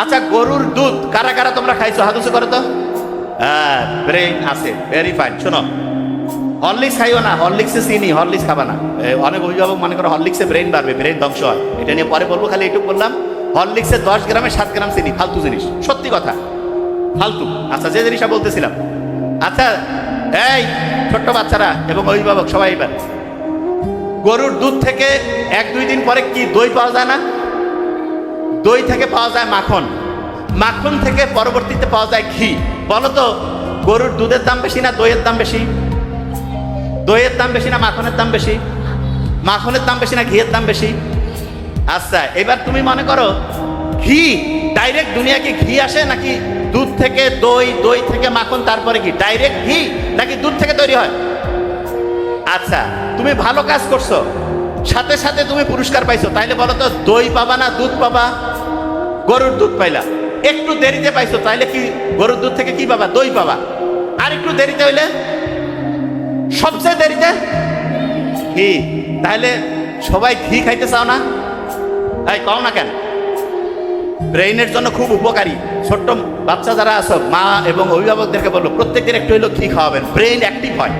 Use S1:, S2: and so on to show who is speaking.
S1: আচ্ছা গরুর দুধ কারা কারা তোমরা খাইছো? হাত করো তো। হ্যাঁ ব্রেন আছে ভেরি ফাইন শোনো। হরলিক্স খাইও না হরলিক্সে চিনি হরলিক্স খাবা না। অনেক অভিভাবক মনে করো হরলিক্সে ব্রেন বাড়বে ব্রেন ধ্বংস হয়। এটা নিয়ে পরে বলব, খালি এটুকু বললাম হরলিক্সে দশ গ্রামে সাত গ্রাম চিনি, ফালতু জিনিস, সত্যি কথা, ফালতু। আচ্ছা যে জিনিসটা বলতেছিলাম। আচ্ছা এই ছোট্ট বাচ্চারা এবং অভিভাবক সবাই এবার। গরুর দুধ থেকে এক দুই দিন পরে কি দই পাওয়া যায় না? দই থেকে পাওয়া যায় মাখন। মাখন থেকে পরবর্তীতে পাওয়া যায় ঘি। বলো তো গরুর দুধের দাম বেশি না দইয়ের দাম বেশি? দইয়ের দাম বেশি না মাখনের দাম বেশি? মাখনের দাম বেশি না ঘিয়ের দাম বেশি? আচ্ছা এবার তুমি মনে করো, ঘি ডাইরেক্ট দুনিয়া কি ঘি আসে নাকি দুধ থেকে দই দই থেকে মাখন, তারপরে কি ডাইরেক্ট ঘি নাকি দুধ থেকে তৈরি হয়? আচ্ছা তুমি ভালো কাজ করছ। সাথে সাথে তুমি পুরস্কার পাইছো। তাইলে বলো তো, দই পাবা না দুধ পাবা? গরুর দুধ পাইলা। একটু দেরিতে পাইছো, তাইলে কি গরুর দুধ থেকে কি পাবা? দই পাবা। আর একটু দেরিতে হইলে? সবচেয়ে দেরিতে? ঘি। তাহলে সবাই ঘি খাইতে চাও না? তাই কও না কেন? ব্রেইনের জন্য খুব উপকারী। ছোট্ট বাচ্চা যারা আছো, মা এবং অভিভাবকদেরকে বলল প্রত্যেকদিন একটু হইলেও ঘি খাওয়াবেন। ব্রেইন অ্যাক্টিভ হয়।